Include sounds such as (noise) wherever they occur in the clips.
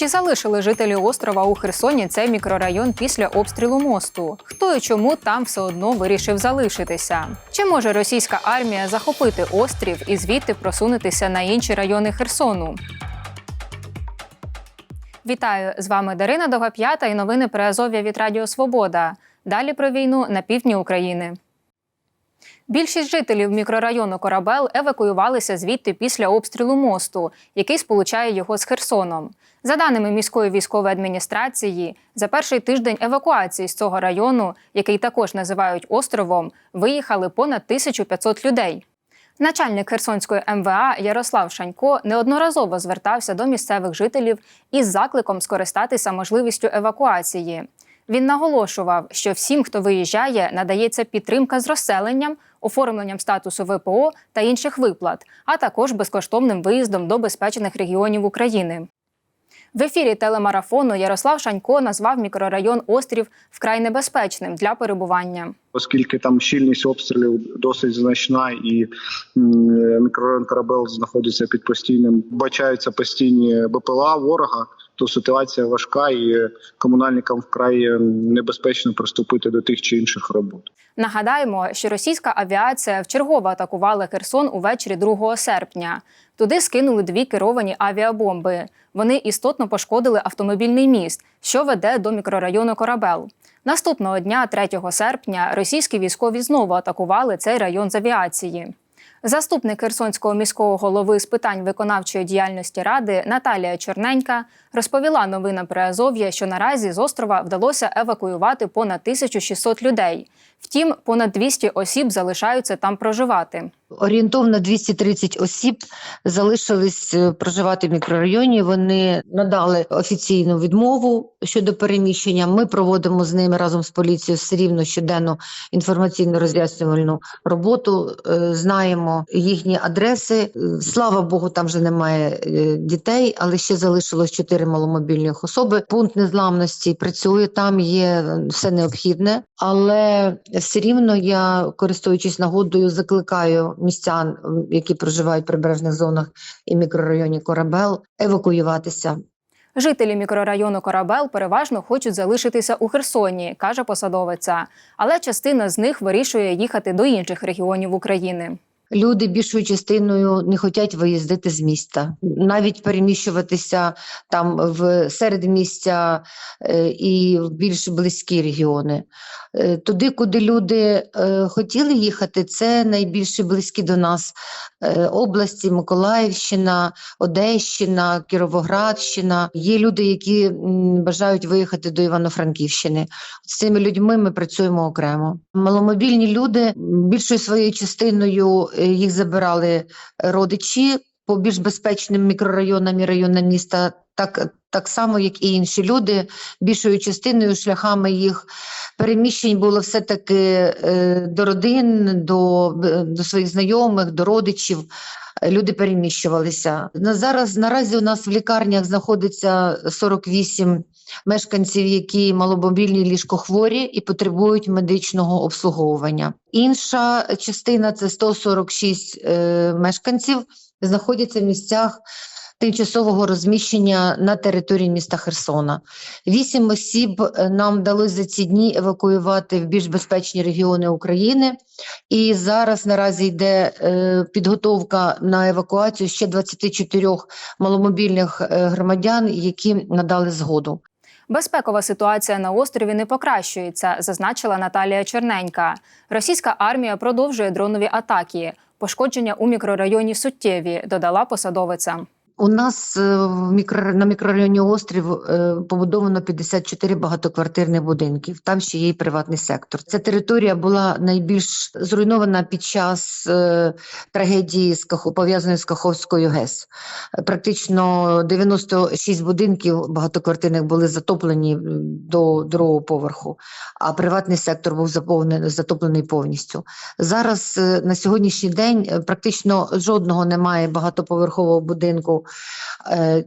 Чи залишили жителі острова у Херсоні цей мікрорайон після обстрілу мосту? Хто і чому там все одно вирішив залишитися? Чи може російська армія захопити острів і звідти просунутися на інші райони Херсону? Вітаю з вами Дарина Догап'ята і новини про Азов'я від Радіо Свобода. Далі про війну на півдні України. Більшість жителів мікрорайону Корабел евакуювалися звідти після обстрілу мосту, який сполучає його з Херсоном. За даними міської військової адміністрації, за перший тиждень евакуації з цього району, який також називають островом, виїхали понад 1500 людей. Начальник Херсонської МВА Ярослав Шанько неодноразово звертався до місцевих жителів із закликом скористатися можливістю евакуації. Він наголошував, що всім, хто виїжджає, надається підтримка з розселенням, оформленням статусу ВПО та інших виплат, а також безкоштовним виїздом до безпечених регіонів України. В ефірі телемарафону Ярослав Шанько назвав мікрорайон Острів вкрай небезпечним для перебування. Оскільки там щільність обстрілів досить значна, і мікрорайон Карабел знаходиться під постійним, бачаються постійні БПЛА ворога. То ситуація важка, і комунальникам вкрай небезпечно приступити до тих чи інших робот. Нагадаємо, що російська авіація вчергово атакувала Херсон увечері 2 серпня. Туди скинули дві керовані авіабомби. Вони істотно пошкодили автомобільний міст, що веде до мікрорайону Корабел. Наступного дня, 3 серпня, російські військові знову атакували цей район з авіації. Заступник Херсонського міського голови з питань виконавчої діяльності ради Наталія Черненька розповіла новинам Приазов'я, що наразі з острова вдалося евакуювати понад 1600 людей. Втім, понад 200 осіб залишаються там проживати. Орієнтовно 230 осіб залишились е, проживати в мікрорайоні. Вони надали офіційну відмову щодо переміщення. Ми проводимо з ними разом з поліцією все рівно щоденну інформаційно роз'яснювальну роботу. Е, Знаємо їхні адреси. Слава Богу, там вже немає е, дітей, але ще залишилось чотири маломобільних особи. Пункт незламності працює. Там є все необхідне, але все рівно я, користуючись нагодою, закликаю містян, які проживають в прибережних зонах і мікрорайоні Корабел, евакуюватися. Жителі мікрорайону Корабел переважно хочуть залишитися у Херсоні, каже посадовиця, але частина з них вирішує їхати до інших регіонів України. Люди більшою частиною не хочуть виїздити з міста, навіть переміщуватися там в середмістя е, і в більш близькі регіони. Е, Туди, куди люди е, хотіли їхати, це найбільше близькі до нас області: Миколаївщина, Одещина, Кіровоградщина. Є люди, які бажають виїхати до Івано-Франківщини. З цими людьми ми працюємо окремо. Маломобільні люди більшою своєю частиною їх забирали родичі по більш безпечним мікрорайонам і районам міста. Так, так само, як і інші люди, більшою частиною шляхами їх переміщень було все-таки е, до родин, до, е, до своїх знайомих, до родичів. Е, Люди переміщувалися. На зараз наразі у нас в лікарнях знаходиться 48 мешканців, які маломобільні ліжкохворі і потребують медичного обслуговування. Інша частина це 146 е, мешканців, знаходяться в місцях тимчасового розміщення на території міста Херсона. Вісім осіб е, нам вдалося за ці дні евакуювати в більш безпечні регіони України. І зараз наразі йде е, підготовка на евакуацію ще 24 маломобільних е, громадян, які надали згоду. Безпекова ситуація на острові не покращується, зазначила Наталія Черненька. Російська армія продовжує дронові атаки. Пошкодження у мікрорайоні суттєві, додала посадовиця. У нас е, в мікро, на мікрорайоні острів е, побудовано 54 багатоквартирних будинків. Там ще є і приватний сектор. Ця територія була найбільш зруйнована під час е, трагедії з пов'язаної з Каховською ГЕС. Практично 96 будинків багатоквартирних були затоплені до другого поверху, а приватний сектор був заповнений затоплений повністю. Зараз на сьогоднішній день практично жодного немає багатоповерхового будинку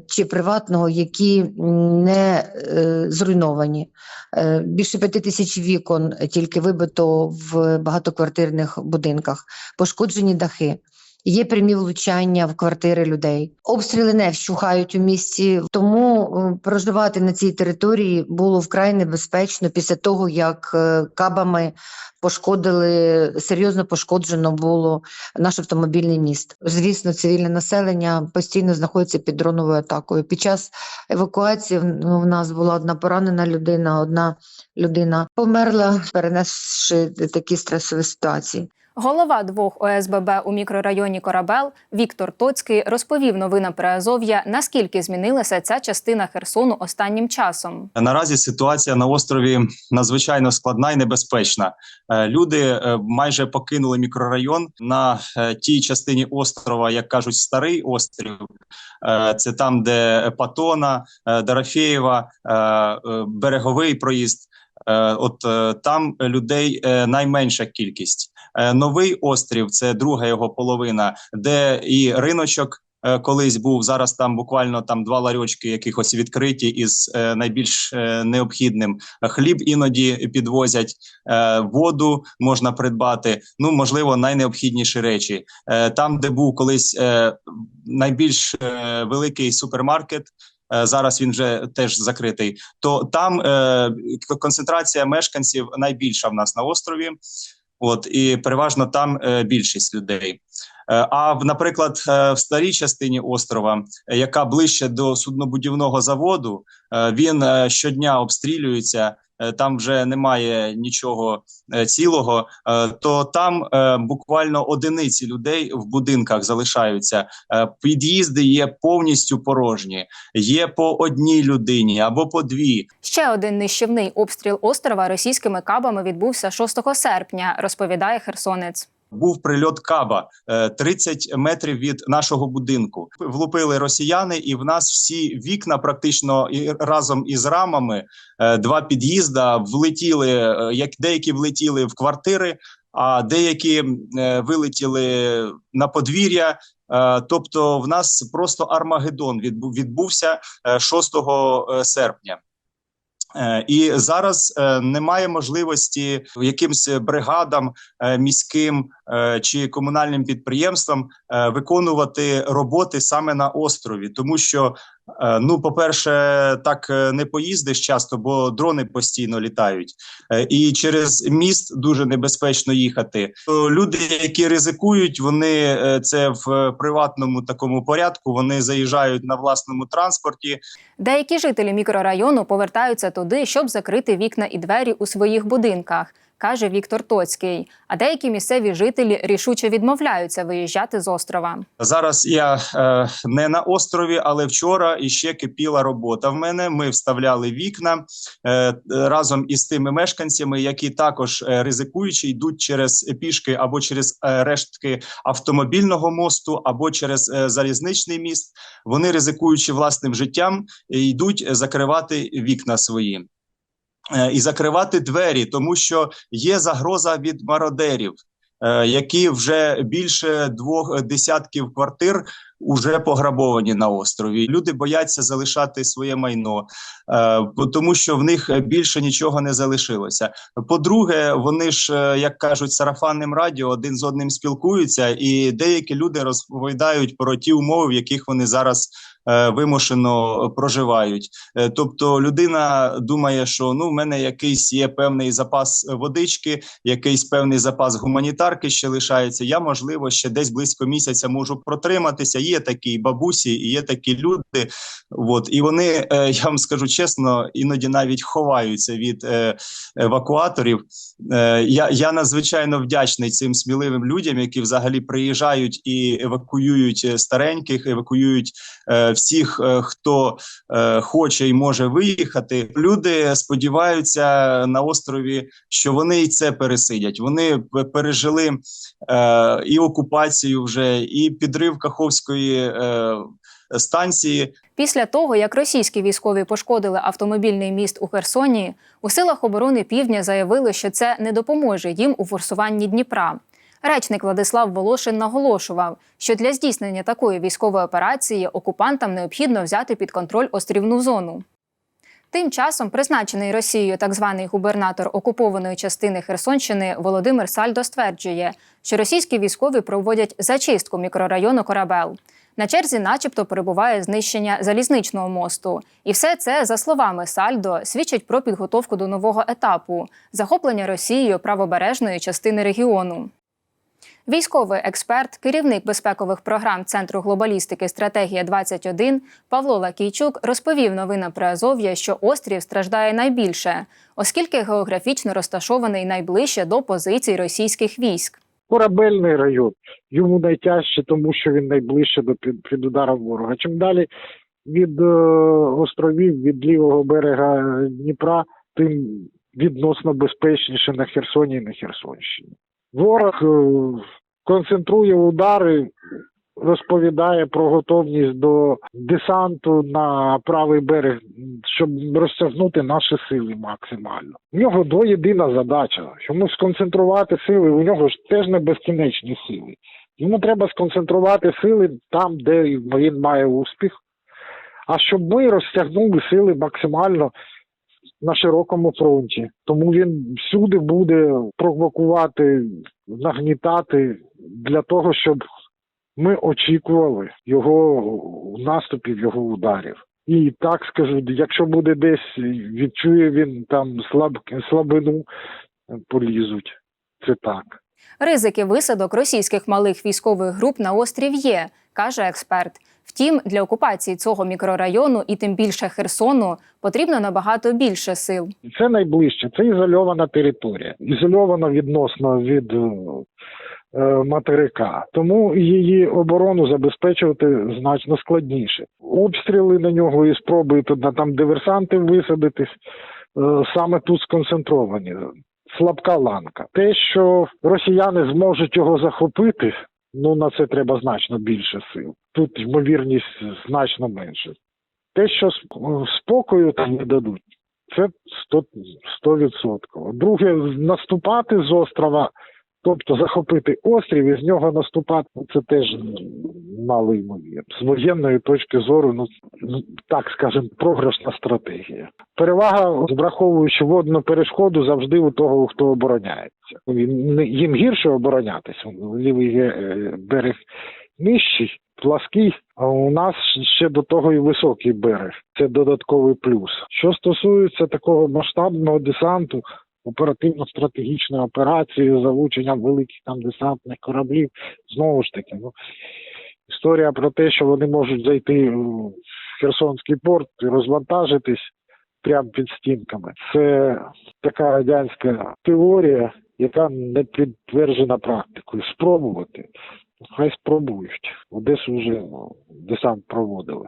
чи приватного, які не е, зруйновані. Е, Більше п'яти тисяч вікон тільки вибито в багатоквартирних будинках, пошкоджені дахи. Є прямі влучання в квартири людей. Обстріли не вщухають у місті, тому е, проживати на цій території було вкрай небезпечно після того, як е, кабами пошкодили серйозно пошкоджено було наш автомобільний міст. Звісно, цивільне населення постійно знаходиться під дроновою атакою. Під час евакуації ну, в нас була одна поранена людина, одна людина померла, перенесши такі стресові ситуації. Голова двох ОСББ у мікрорайоні Корабел Віктор Тоцький розповів новинам Приазов'я, наскільки змінилася ця частина Херсону останнім часом. Наразі ситуація на острові надзвичайно складна і небезпечна. Е, Люди е, майже покинули мікрорайон на е, тій частині острова, як кажуть, старий острів. Це там, де Патона, Дорофєєва, береговий проїзд. От там людей найменша кількість. Е, Новий острів це друга його половина, де і риночок е, колись був. Зараз там буквально там два ларьочки якихось відкриті із е, найбільш необхідним. Хліб іноді підвозять, воду можна придбати. Ну можливо, найнеобхідніші речі. Там, де був колись найбільш великий супермаркет. Зараз він вже теж закритий. То там е, концентрація мешканців найбільша в нас на острові. От і переважно там е, більшість людей. Е, А наприклад, е, в старій частині острова, яка ближче до суднобудівного заводу, він щодня обстрілюється. Е, Там вже немає нічого е, цілого, е, то там буквально одиниці людей в будинках залишаються. Під'їзди є повністю порожні, є по одній людині або по дві. Ще один нищівний обстріл острова російськими кабами відбувся 6 серпня, розповідає херсонець. Був прильот каба е, 30 метрів від нашого будинку. Влупили росіяни, і в нас всі вікна, практично разом із рамами, е, два під'їзда влетіли. е, Як деякі влетіли в квартири, а деякі е, вилетіли на подвір'я. Е, Тобто, в нас просто Армагеддон відбу- відбувся е, 6 серпня. Е, І зараз е, немає можливості якимсь бригадам е, міським чи комунальним підприємствам виконувати роботи саме на острові, тому що ну, по-перше, так е, не поїздиш часто, бо дрони постійно літають, Е, і через міст дуже небезпечно їхати. Люди, які ризикують, вони е, це в приватному такому порядку. Вони заїжджають на власному транспорті, Деякі жителі мікрорайону повертаються туди, щоб закрити вікна і двері у своїх будинках, каже Віктор Тоцький. А деякі місцеві жителі рішуче відмовляються виїжджати з острова. Зараз я е, не на острові, але вчора іще кипіла робота. В мене ми вставляли вікна е, разом із тими мешканцями, які також е, ризикуючи йдуть через пішки або через е, рештки автомобільного мосту, або через е, залізничний міст. Вони ризикуючи власним життям, йдуть закривати вікна свої. Е, І закривати двері, тому що є загроза від мародерів е, які вже більше двох десятків квартир уже пограбовані на острові. Люди бояться залишати своє майно, е, тому що в них більше нічого не залишилося. По-друге, вони ж, як кажуть, сарафанним радіо один з одним спілкуються, і деякі люди розповідають про ті умови, в яких вони зараз. Е, Вимушено проживають, Е, тобто людина думає, що ну в мене якийсь є певний запас водички, якийсь певний запас гуманітарки ще лишається. Я можливо ще десь близько місяця можу протриматися. Є такі бабусі, є такі люди. От і вони, е, (laughs) я вам скажу чесно, іноді навіть ховаються від евакуаторів. Я, я надзвичайно вдячний цим сміливим людям, які взагалі приїжджають і евакуюють стареньких, евакуюють всіх, е, хто е, хоче і може виїхати. Люди сподіваються на острові, що вони і це пересидять. Вони пережили е, і окупацію вже, і підрив Каховської станції. Після того, як російські військові пошкодили автомобільний міст у Херсоні, у силах оборони Півдня заявили, що це не допоможе їм у форсуванні Дніпра. Речник Владислав Волошин наголошував, що для здійснення такої військової операції окупантам необхідно взяти під контроль острівну зону. Тим часом призначений Росією так званий губернатор окупованої частини Херсонщини Володимир Сальдо стверджує, що російські військові проводять зачистку мікрорайону Корабел. На черзі, начебто, перебуває знищення залізничного мосту, і все це, за словами Сальдо, свідчить про підготовку до нового етапу захоплення Росією правобережної частини регіону. Військовий експерт, керівник безпекових програм Центру глобалістики Стратегія 21 Павло Лакійчук розповів новинам про Азов'я, що острів страждає найбільше, оскільки географічно розташований найближче до позицій російських військ. корабельний район. Йому найтяжче, тому що він найближче до під, під ударом ворога. Чим далі від е, островів, від лівого берега Дніпра, тим відносно безпечніше на Херсоні і на Херсонщині. Ворог е, концентрує удари, розповідає про готовність до десанту на правий берег, щоб розтягнути наші сили максимально. У нього до єдина задача. Йому сконцентрувати сили, у нього ж теж не безкінечні сили. Йому треба сконцентрувати сили там, де він має успіх. А щоб ми розтягнули сили максимально на широкому фронті. Тому він всюди буде провокувати, нагнітати для того, щоб ми очікували його наступів, його ударів. І так скажу, якщо буде десь відчує він там слаб, слабину, полізуть. Це так. Ризики висадок російських малих військових груп на острів є, каже експерт. Втім, для окупації цього мікрорайону і тим більше Херсону потрібно набагато більше сил. Це найближче, це ізольована територія, ізольована відносно від е, е, материка. Тому її оборону забезпечувати значно складніше. Обстріли на нього і спроби туди там диверсантів висадитись е, саме тут сконцентровані. Слабка ланка. Те, що росіяни зможуть його захопити, ну на це треба значно більше сил. Тут ймовірність значно менше. Те, що спокою там не дадуть, це 100%. 100%. Друге, наступати з острова, тобто захопити острів і з нього наступати, ну, це теж мало ймовірно. З воєнної точки зору, ну ну, так скажемо, програшна стратегія. Перевага, враховуючи водну перешкоду, завжди у того, хто обороняється. Їм гірше оборонятися. Лівий е, берег нижчий, плаский, а у нас ще до того і високий берег. Це додатковий плюс. Що стосується такого масштабного десанту, оперативно-стратегічної операції з залученням великих там десантних кораблів, знову ж таки, ну історія про те, що вони можуть зайти в Херсонський порт і розвантажитись прямо під стінками. Це така радянська теорія, яка не підтверджена практикою. Спробувати. Хай спробують. Одесу вже ну, десант проводили.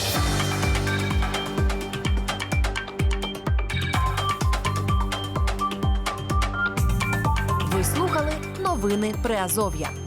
Новини Приазов'я.